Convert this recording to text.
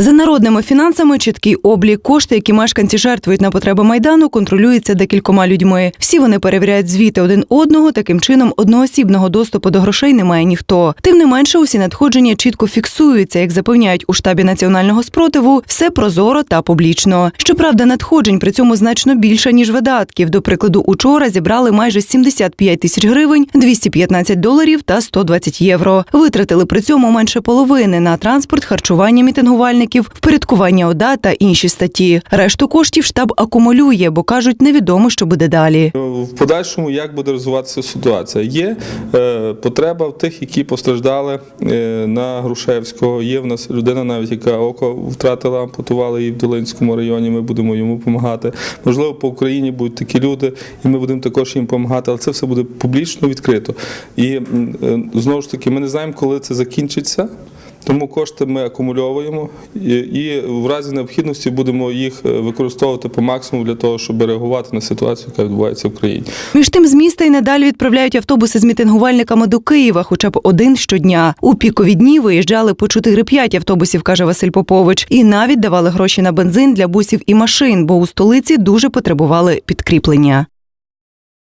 За народними фінансами чіткий облік кошти, які мешканці жертвують на потреби майдану, контролюються декількома людьми. Всі вони перевіряють звіти один одного. Таким чином, одноосібного доступу до грошей немає ніхто. Тим не менше, усі надходження чітко фіксуються, як запевняють у штабі національного спротиву, все прозоро та публічно. Щоправда, надходжень при цьому значно більше ніж видатків. До прикладу, учора зібрали майже 75 тисяч гривень, 215 доларів та 120 євро. Витратили при цьому менше половини на транспорт, харчування мітингувальників, впорядкування ОДА та інші статті. Решту коштів штаб акумулює, бо кажуть, невідомо, що буде далі. В подальшому як буде розвиватися ситуація? Є е, потреба в тих, які постраждали е, на Грушевського. Є в нас людина, навіть яка око втратила, ампутували її в Долинському районі. Ми будемо йому допомагати. Можливо, по Україні будуть такі люди, і ми будемо також їм допомагати, але це все буде публічно відкрито. І е, знову ж таки, ми не знаємо, коли це закінчиться. Тому кошти ми акумульовуємо і, в разі необхідності будемо їх е, використовувати по максимуму для того, щоб реагувати на ситуацію, яка відбувається в країні. Між тим, з міста й надалі відправляють автобуси з мітингувальниками до Києва, хоча б один щодня. У пікові дні виїжджали по 4-5 автобусів, каже Василь Попович, і навіть давали гроші на бензин для бусів і машин, бо у столиці дуже потребували підкріплення.